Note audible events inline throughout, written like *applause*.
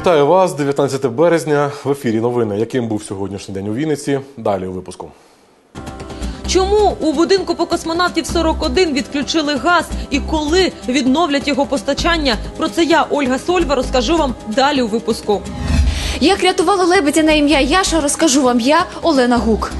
Вітаю вас, 19 березня. В ефірі новини. Яким був сьогоднішній день у Вінниці? Далі у випуску. Чому у будинку по космонавтів 41 відключили газ і коли відновлять його постачання? Про це я, Ольга Сольва, розкажу вам далі у випуску. Як рятували лебедя на ім'я Яша, розкажу вам я, Олена Гук.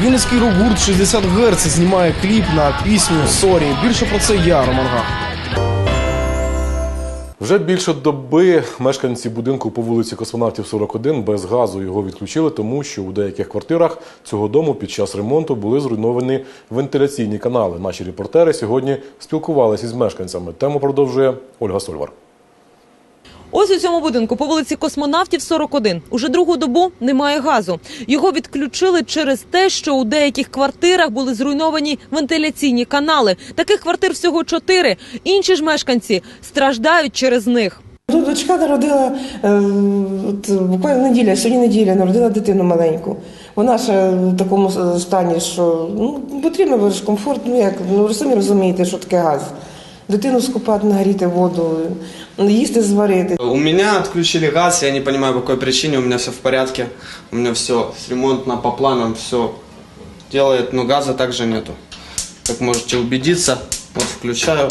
Вінницький рок-гурт 60 Гц знімає кліп на пісню Сорі. Більше про це я, Роман Гах. Вже більше доби мешканці будинку по вулиці Космонавтів 41 без газу його відключили, тому що у деяких квартирах цього дому під час ремонту були зруйновані вентиляційні канали. Наші репортери сьогодні спілкувалися із мешканцями. Тему продовжує Ольга Сольвар. Ось у цьому будинку по вулиці Космонавтів 41. Уже другу добу немає газу. Його відключили через те, що у деяких квартирах були зруйновані вентиляційні канали. Таких квартир всього чотири. Інші ж мешканці страждають через них. Тут дочка народила е, от, буквально неділя, сьогодні неділя, народила дитину маленьку. Вона ще в такому стані, що ну, потрібно ж комфорт, ну як, ну самі розумієте, що таке газ. Дитину скупати, нагріти воду, їсти зварити. У меня отключили газ, я не понимаю по какой причине, у меня все в порядке, у меня все ремонтно по планам, все делает, но газа также нету. Как можете убедиться, вот включаю,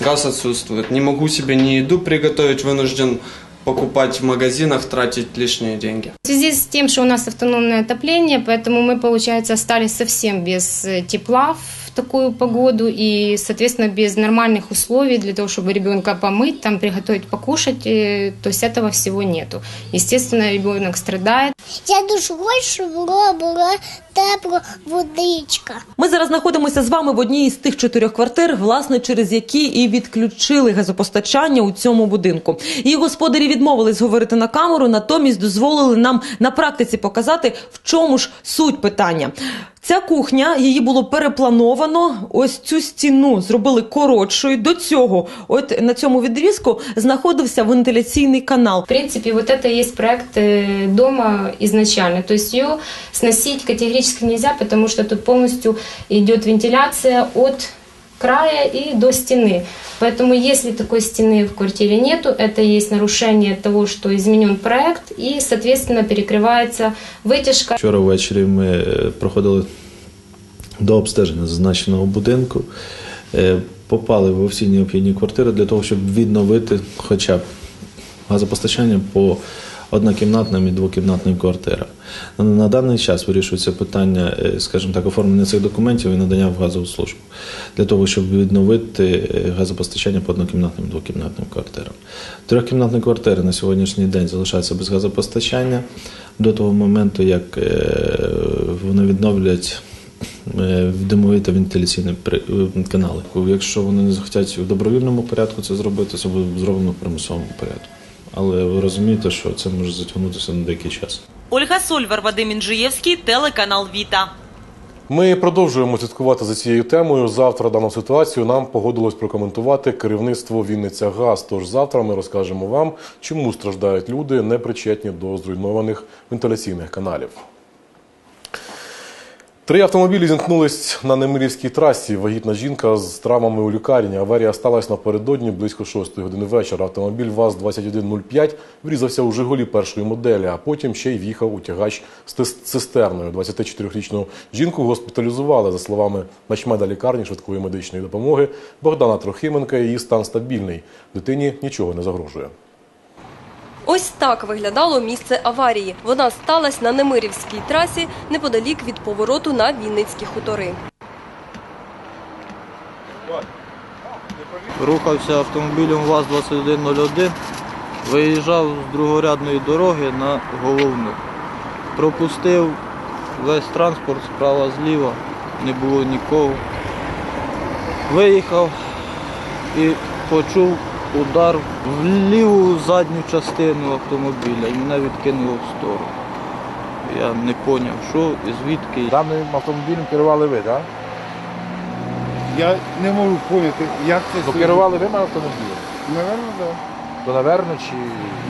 газ отсутствует. Не могу себе ни еду приготовить, вынужден покупать в магазинах, тратить лишние деньги. В связи с тем, что у нас автономное отопление, поэтому мы, получается, остались совсем без э, тепла в такую погоду и, соответственно, без нормальных условий для того, чтобы ребенка помыть, там приготовить покушать, э, то есть этого всего нету. Естественно, ребенок страдает. Я хочу, щоб була, була тепла водичка. Ми зараз знаходимося з вами в одній із тих чотирьох квартир, власне, через які і відключили газопостачання у цьому будинку. Її господарі відмовились говорити на камеру, натомість дозволили нам на практиці показати, в чому ж суть питання. Ця кухня її було переплановано. Ось цю стіну зробили коротшою. До цього, от на цьому відрізку, знаходився вентиляційний канал. В принципе, вот это есть проект э, дома изначально. То есть ее сносить категорически нельзя, потому что тут полностью идет вентиляция от края и до стены. Поэтому если такой стены в квартире нету, это есть нарушение того, что изменен проект и, соответственно, перекрывается вытяжка. Вчора ввечері ми е, проходили до обстеження зазначеного будинку, е, попали в всі необхідні квартири для того, щоб відновити хоча б газопостачання по однокімнатним і двокімнатним квартирам. На, даний час вирішується питання, е, скажімо так, оформлення цих документів і надання в газову службу для того, щоб відновити е, газопостачання по однокімнатним і двокімнатним квартирам. Трьохкімнатні квартири на сьогоднішній день залишаються без газопостачання до того моменту, як е, вони відновлять димові та вентиляційні канали. Якщо вони не захотять в добровільному порядку це зробити, це буде зроблено в примусовому порядку. Але ви розумієте, що це може затягнутися на деякий час. Ольга Сольвар, Вадим Інжиєвський, телеканал Віта. Ми продовжуємо слідкувати за цією темою. Завтра дану ситуацію нам погодилось прокоментувати керівництво Вінниця Газ. Тож завтра ми розкажемо вам, чому страждають люди, не причетні до зруйнованих вентиляційних каналів. Три автомобілі зіткнулись на Немирівській трасі. Вагітна жінка з травмами у лікарні. Аварія сталася напередодні близько 6 години вечора. Автомобіль ВАЗ-2105 врізався у Жигулі першої моделі, а потім ще й в'їхав у тягач з цистерною. 24-річну жінку госпіталізували. За словами начмеда лікарні швидкої медичної допомоги Богдана Трохименка, її стан стабільний. Дитині нічого не загрожує. Ось так виглядало місце аварії. Вона сталася на Немирівській трасі неподалік від повороту на Вінницькі хутори. Рухався автомобілем ВАЗ-2101, виїжджав з другорядної дороги на головну. Пропустив весь транспорт справа зліва, не було нікого. Виїхав і почув удар в ліву задню частину автомобіля і мене відкинуло в сторону. Я не зрозумів, що і звідки. Даним автомобілем керували ви, так? Я не можу поняти, як це Ну, керували ви автомобілем? Наверно, так. То напевно чи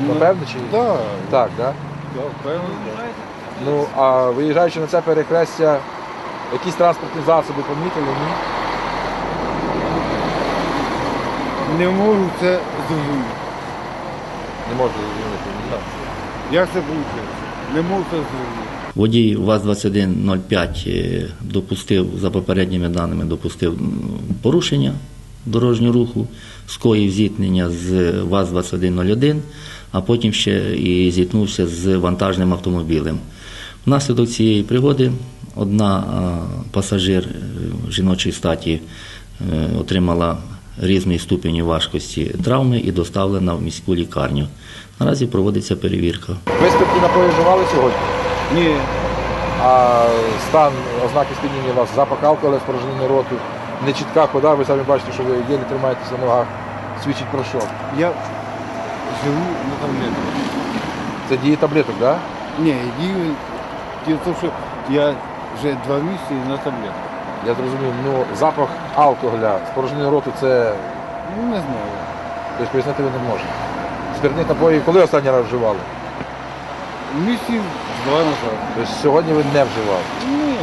Ну, напевно чи Так, так, так? певно. Ну а виїжджаючи на це перехрестя, якісь транспортні засоби помітили, ні? Не можу це зрозуміти. Не можете зрозуміти. Як це вийшло? Не можу це зрозуміти. Водій ВАЗ-2105 е, допустив, за попередніми даними, допустив порушення дорожнього руху, скоїв зіткнення з ВАЗ-2101, а потім ще і зіткнувся з вантажним автомобілем. Внаслідок цієї пригоди одна пасажир е, жіночої статі е, отримала різний ступінь важкості травми і доставлена в міську лікарню. Наразі проводиться перевірка. Ви спиртні напої вживали сьогодні? Ні, А стан, ознаки сп'яніння у вас, запах алкоголю, спорожнення роту, нечітка хода, ви самі бачите, що ви єлі тримаєтеся на ногах. Свідчить про що? я живу на таблетках. Це діє таблеток, так? Да? Ні, дію, діло в тому, що я вже два місяці на таблетках. Я зрозумів, ну запах алкоголя, спорожнення роту це Ну, не знаю. тобто пояснити ви не можете. Спиртні напої коли останній раз вживали? Місяців два назад. Тобто сьогодні ви не вживали. Ні.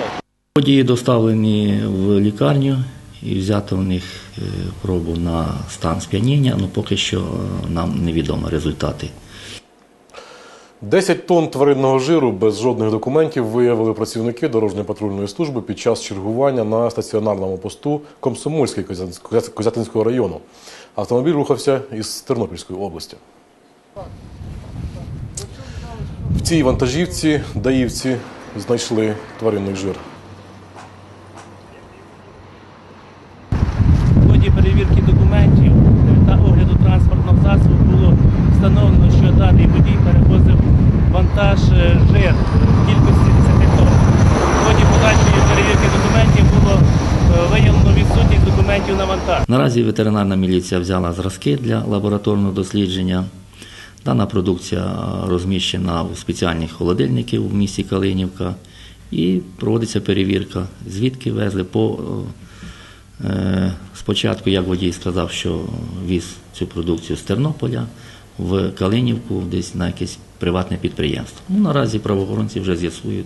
Водії доставлені в лікарню і взято в них е, пробу на стан сп'яніння, але поки що е, нам невідомі результати. 10 тонн тваринного жиру без жодних документів виявили працівники дорожньої патрульної служби під час чергування на стаціонарному посту Комсомольський Козятинського району. Автомобіль рухався із Тернопільської області. В цій вантажівці даївці знайшли тваринний жир. В ході перевірки документів та огляду транспортного засобу було встановлено, що даний перевозив вантаж е, жир в кількості 10 тонн. В ході подальшої перевірки документів було е, виявлено відсутність документів на вантаж. Наразі ветеринарна міліція взяла зразки для лабораторного дослідження. Дана продукція е, розміщена у спеціальних холодильників в місті Калинівка і проводиться перевірка, звідки везли по е, спочатку, як водій сказав, що віз цю продукцію з Тернополя в Калинівку, десь на якесь приватне підприємство. Ну, наразі правоохоронці вже з'ясують.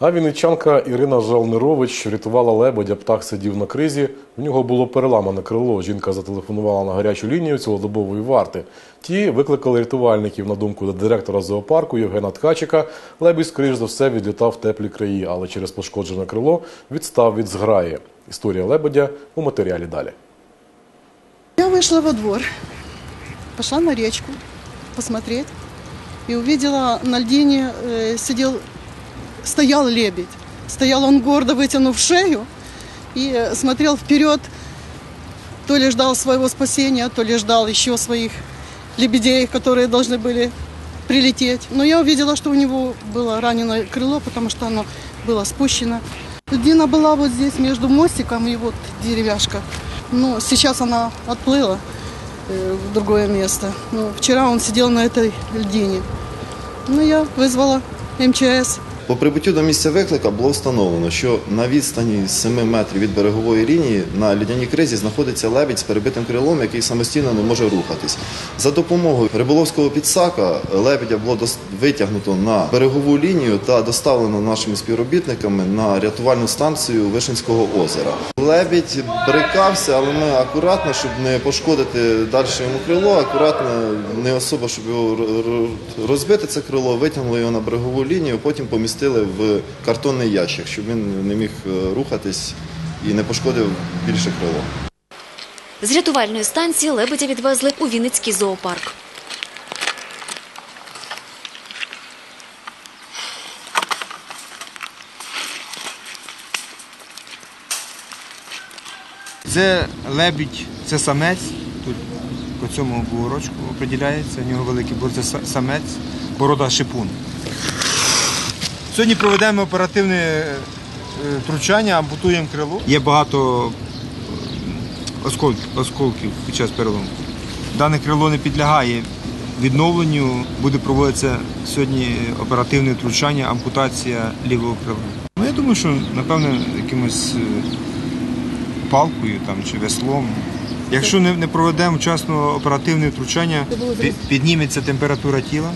А вінничанка Ірина Жалнирович рятувала лебедя, птах сидів на кризі. В нього було переламане крило. Жінка зателефонувала на гарячу лінію цілодобової варти. Ті викликали рятувальників на думку директора зоопарку Євгена Ткачика. Лебідь, скоріш за все, відлітав в теплі краї, але через пошкоджене крило відстав від зграї. Історія лебедя у матеріалі далі. Я вышла во двор, пошла на речку посмотреть и увидела на льдине э, сидел, стоял лебедь. Стоял он гордо вытянув шею и э, смотрел вперед, то ли ждал своего спасения, то ли ждал еще своих лебедей, которые должны были прилететь. Но я увидела, что у него было раненое крыло, потому что оно было спущено. Льдина была вот здесь между мостиком и вот деревяшка. Но сейчас она отплыла в другое место. Но вчера он сидел на этой льдине. Ну, я вызвала МЧС. По прибуттю до місця виклика було встановлено, що на відстані 7 метрів від берегової лінії на лідяній кризі знаходиться лебідь з перебитим крилом, який самостійно не може рухатись. За допомогою риболовського підсака лебедя було витягнуто на берегову лінію та доставлено нашими співробітниками на рятувальну станцію Вишинського озера. Лебідь брикався, але ми акуратно, щоб не пошкодити далі йому крило, акуратно, не особо, щоб його розбити це крило, витягнули його на берегову лінію, потім помістили в картонний ящик, щоб він не міг е, рухатись і не пошкодив більше крило. З рятувальної станції лебедя відвезли у Вінницький зоопарк. Це лебідь, це самець. Тут по цьому бугорочку определяється. У нього великий бур, це самець, борода шипун. Сьогодні проведемо оперативне е, втручання, ампутуємо крило. Є багато е, осколків, під час перелому. Дане крило не підлягає відновленню. Буде проводитися сьогодні оперативне втручання, ампутація лівого крила. Ну, я думаю, що напевно якимось е, палкою там, чи веслом. Якщо не, не проведемо вчасно оперативне втручання, пі- підніметься температура тіла,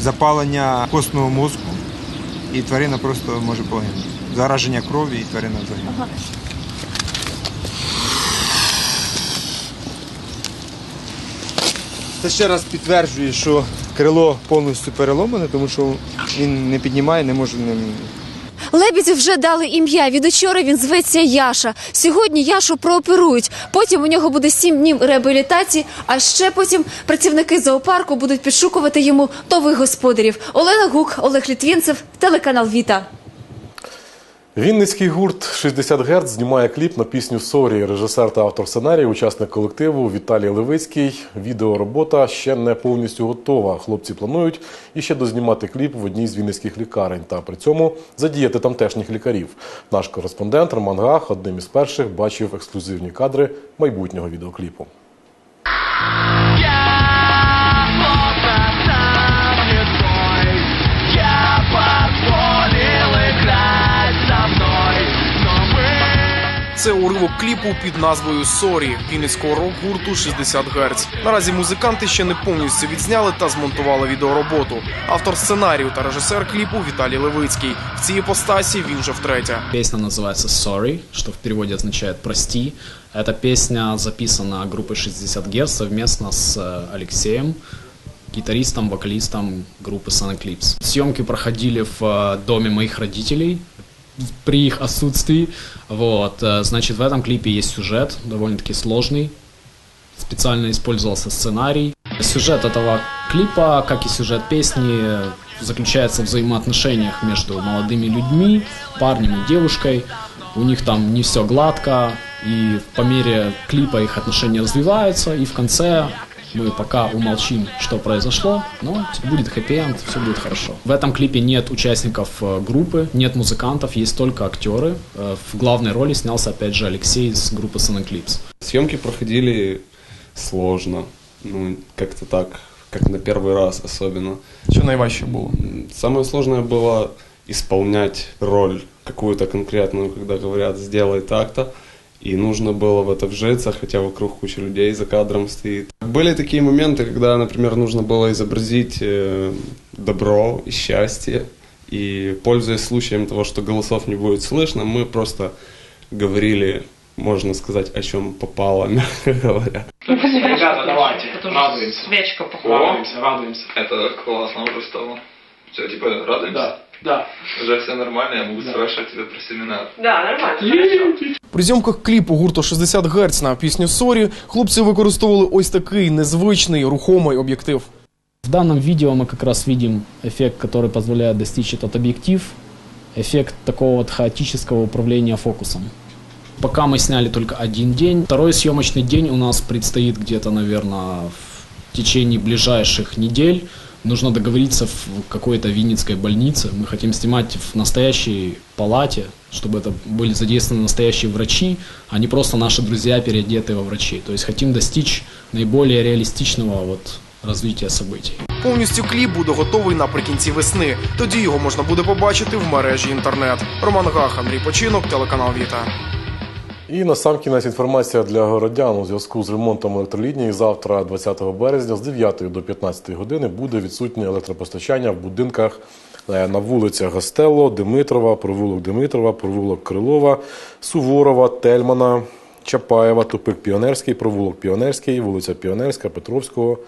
запалення костного мозку, і тварина просто може погинути. Зараження крові і тварина загине. Це ще раз підтверджує, що крило повністю переломане, тому що він не піднімає, не може ним. Лебедю вже дали ім'я. Від учора він зветься Яша. Сьогодні Яшу прооперують. Потім у нього буде сім днів реабілітації. А ще потім працівники зоопарку будуть підшукувати йому нових господарів. Олена Гук, Олег Літвінцев, телеканал Віта. Вінницький гурт 60 Гц знімає кліп на пісню Сорі. Режисер та автор сценарію, учасник колективу Віталій Левицький. Відеоробота ще не повністю готова. Хлопці планують іще дознімати кліп в одній з вінницьких лікарень та при цьому задіяти тамтешніх лікарів. Наш кореспондент Роман Гах одним із перших бачив ексклюзивні кадри майбутнього відеокліпу. Це уривок кліпу під назвою Сорі вінницького рок-гурту 60 Гц. Наразі музиканти ще не повністю відзняли та змонтували відеороботу. Автор сценарію та режисер кліпу Віталій Левицький. В цій іпостасі він вже втретє. Песня называется Sorry, что в переводе означает «прости». Эта песня записана группой 60 Гц совместно с э, Алексеем, гитаристом, вокалистом группы Sun Eclipse. Съемки проходили в э, доме моих родителей при их отсутствии. Вот, э, значит, в этом клипе есть сюжет, довольно-таки сложный. Специально использовался сценарий. Сюжет этого клипа, как и сюжет песни, заключается в взаимоотношениях между молодыми людьми, парнем и девушкой. У них там не все гладко, и по мере клипа их отношения развиваются, и в конце мы пока умолчим, что произошло, но будет хэппи-энд, все будет хорошо. В этом клипе нет участников э, группы, нет музыкантов, есть только актеры. Э, В главной роли снялся опять же Алексей из группы Sun Eclipse. Съемки проходили сложно, ну, как-то так, как на первый раз особенно. Что наиважче было? Самое сложное было исполнять роль какую-то конкретную, когда говорят «сделай так-то», и нужно было в это вжиться, хотя вокруг куча людей за кадром стоит. Были такие моменты, когда, например, нужно было изобразить э, добро и счастье, и, пользуясь случаем того, что голосов не будет слышно, мы просто говорили, можно сказать, о чем попало, *laughs* мягко говоря. Ребята, давайте, радуемся. Свечка Радуемся, радуемся. Это классно уже стало. Все, типа, радуемся? Да, да. Уже все нормально, я могу спрашивать тебя про семинар. Да, нормально. При зйомках кліпу гурту 60 Гц на пісню Сорі хлопці використовували ось такий незвичний рухомий об'єктив. В данном видео мы как раз видим эффект, который позволяет достичь этот объектив, эффект такого вот хаотического управления фокусом. Пока мы сняли только один день, второй съемочный день у нас предстоит где-то, наверное, в течение ближайших недель. Нужно договориться в какой-то винницкой больнице. Мы хотим снимать в настоящей палате, чтобы это были задействованы настоящие врачи, а не просто наши друзья, переодетые во врачей. То есть хотим достичь наиболее реалистичного вот развития событий. Повністю кліп буде готовий наприкінці весни. Тоді його можна буде побачити в мережі інтернет. Роман Гах, Андрій Починок, телеканал Віта. І на сам кінець інформація для городян у зв'язку з ремонтом електролінії. Завтра, 20 березня, з 9 до 15 години буде відсутнє електропостачання в будинках е, на вулицях Гастелло, Димитрова, провулок Димитрова, провулок Крилова, Суворова, Тельмана, Чапаєва, Тупик Піонерський, провулок Піонерський, вулиця Піонерська, Петровського,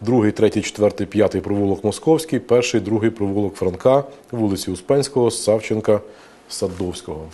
другий, третій, четвертий, п'ятий провулок Московський, перший, другий провулок Франка, вулиці Успенського, Савченка, Садовського.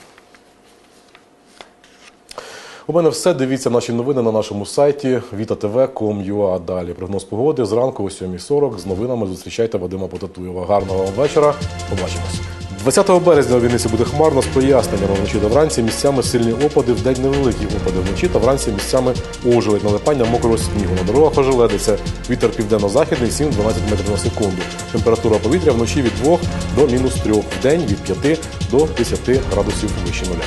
У мене все. Дивіться наші новини на нашому сайті vitatv.com.ua. Далі прогноз погоди зранку о 7.40 з новинами зустрічайте Вадима Потатуєва. Гарного вам вечора. Побачимось. 20 березня у Вінниці буде хмарно з проясненнями вночі та вранці. Місцями сильні опади, в день невеликі опади вночі та вранці місцями ожеледь налипання мокрого снігу. На дорогах ожеледиться. Вітер південно-західний 7-12 метрів на секунду. Температура повітря вночі від 2 до мінус 3, в день від 5 до 10 градусів вище нуля.